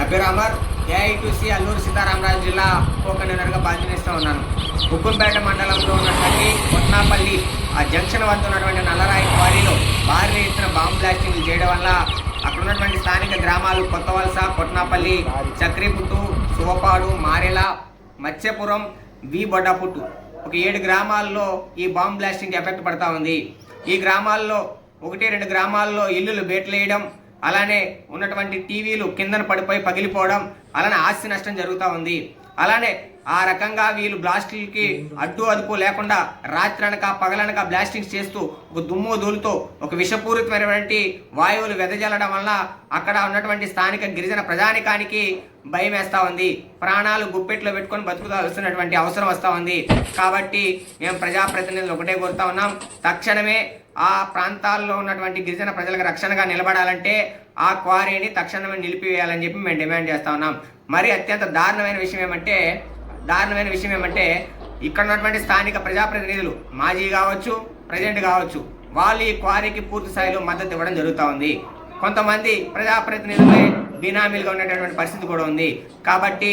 నా పేరు అమర్ ఏఐటీసీ అల్లూరు సీతారామరాజు జిల్లా కోకనగర్గా బాధ్యనిస్తూ ఉన్నాను. ఉప్పంపేట మండలంలో ఉన్నటువంటి కొట్నాపల్లి ఆ జంక్షన్ వద్ద ఉన్నటువంటి నల్లరాయి క్వారీలో భారీ ఎత్తున బాంబు బ్లాస్టింగ్ చేయడం వల్ల అక్కడ ఉన్నటువంటి స్థానిక గ్రామాలు కొత్త వలస కొట్నాపల్లి చక్రీపుట్టు సోపాడు మారెల మత్స్యపురం వి బొడ్డపుట్టు ఒక ఏడు గ్రామాల్లో ఈ బాంబు బ్లాస్టింగ్ ఎఫెక్ట్ పడతా ఉంది. ఈ గ్రామాల్లో ఒకటి రెండు గ్రామాల్లో ఇల్లులు బేట్లేయడం అలానే ఉన్నటువంటి టీవీలు కిందన పడిపోయి పగిలిపోవడం అలానే ఆస్తి నష్టం జరుగుతూ ఉంది. అలానే ఆ రకంగా వీళ్ళు బ్లాస్టింగ్కి అడ్డు అదుపు లేకుండా రాత్రనక పగలనక బ్లాస్టింగ్స్ చేస్తూ ఒక దుమ్ము దూలుతో ఒక విషపూరితమైనటువంటి వాయువులు వెదజల్లడం వల్ల అక్కడ ఉన్నటువంటి స్థానిక గిరిజన ప్రజానికానికి భయం వేస్తూ ఉంది. ప్రాణాలు గుప్పెట్లో పెట్టుకొని బతుకుతాల్సినటువంటి అవసరం వస్తూ ఉంది. కాబట్టి మేము ప్రజాప్రతినిధులు ఒకటే కోరుతా ఉన్నాం. తక్షణమే ఆ ప్రాంతాల్లో ఉన్నటువంటి గిరిజన ప్రజలకు రక్షణగా నిలబడాలంటే ఆ క్వారీని తక్షణమే నిలిపివేయాలని చెప్పి మేము డిమాండ్ చేస్తా ఉన్నాం. మరి అత్యంత దారుణమైన విషయం ఏమంటే దారుణమైన విషయం ఏమంటే ఇక్కడ ఉన్నటువంటి స్థానిక ప్రజాప్రతినిధులు మాజీ కావచ్చు ప్రజెంట్ కావచ్చు వాళ్ళు ఈ క్వారీకి పూర్తి స్థాయిలో మద్దతు ఇవ్వడం జరుగుతూ ఉంది. కొంతమంది ప్రజాప్రతినిధులే బినామీలుగా ఉండేటటువంటి పరిస్థితి కూడా ఉంది. కాబట్టి